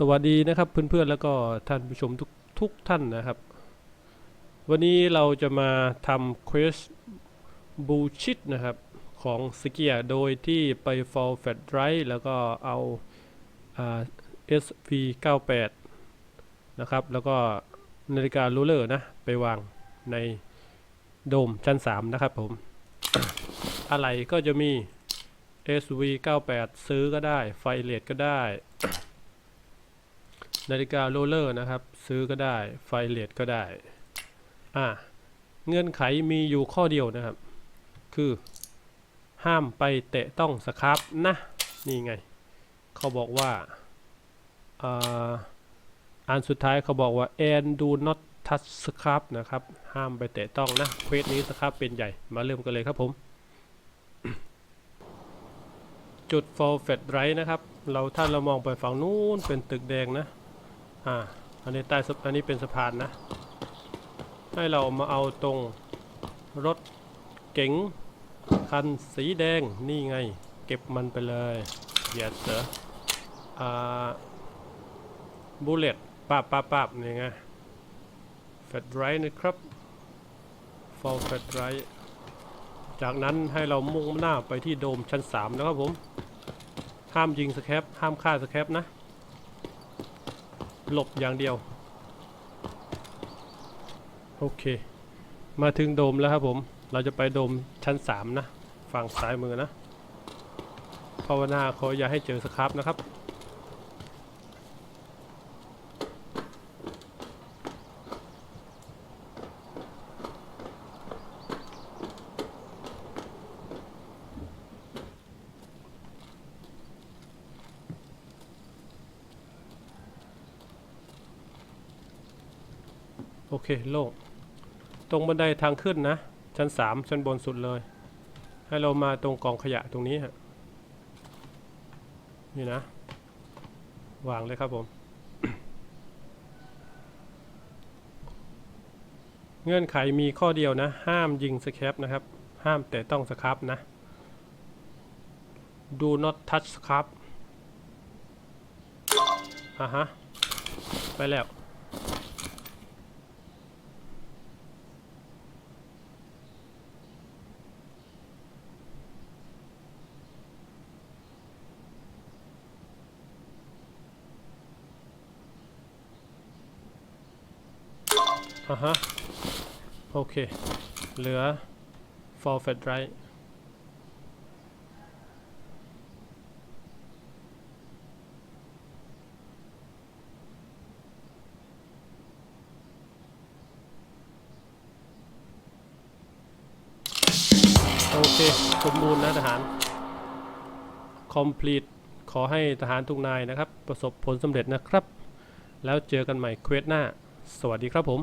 สวัสดีนะครับเพื่อนๆแล้วก็ท่านผู้ชมทุกทุกท่านนะครับ วันนี้เราจะมาทำ Quest b u l l s h i t นะครับของสเกียโดยที่ไป Fall Fat Drive แล้วก็เอาอ่า SV98 นะครับ แล้วก็นาฬิกาลูเลอร์นะ ไปวางในโดมชั้น 3 นะครับผม อะไรก็จะมี SV98 ซื้อก็ได้ไฟเลทก็ได้ นาฬิกาโรลเลอร์นะครับ ซื้อก็ได้ไฟเลทก็ได้ อ่า เงื่อนไขมีอยู่ข้อเดียวนะครับ คือห้ามไปเตะต้องสครับนะ นี่ไง เขาบอกว่าอ่าอันสุดท้ายเขาบอกว่า and do not touch scrub นะครับ ห้ามไปเตะต้องนะเควสนี้สครับเป็นใหญ่มาเริ่มกันเลยครับผม จุด for fed right นะครับ เราถ้าเรามองไปฝั่งนู้นเป็นตึกแดงนะ อ่าอันนี้ใต้สะอันนี้เป็นสะพานนะ ให้เรามาเอาตรงรถเก๋งคันสีแดงนี่ไง เก็บมันไปเลยเยสเสออ่าบูเลตปาบปาบปาบนี่ไงแฟดไรนะครับ for แฟดไรจากนั้นให้เรามุ่งหน้าไปที่โดมชั้น 3 นะครับผม ห้ามยิงสแคปห้ามฆ่าสแคปนะ หลบอย่างเดียว โอเค มาถึงโดมแล้วครับผม เราจะไปโดมชั้น 3 นะ ฝั่งซ้ายมือนะ ภาวนาขออย่าให้เจอสครับนะครับ โอเคโล่งตรงบันไดทางขึ้นนะ ชั้นสามชั้นบนสุดเลย ให้เรามาตรงกองขยะตรงนี้ฮะนี่นะ วางเลยครับผม เงื่อนไขมีข้อเดียวนะ ห้ามยิงสแคปนะครับ ห้ามแต่ต้องสครับนะ do not touch ครับอะฮะ ไปแล้ว อ่าฮะ โอเค เหลือ forfeit right โอเค สมบูรณ์นะทหาร complete ขอให้ทหารทุกนายนะครับ ประสบผลสำเร็จนะครับ แล้วเจอกันใหม่เควสหน้า สวัสดีครับผม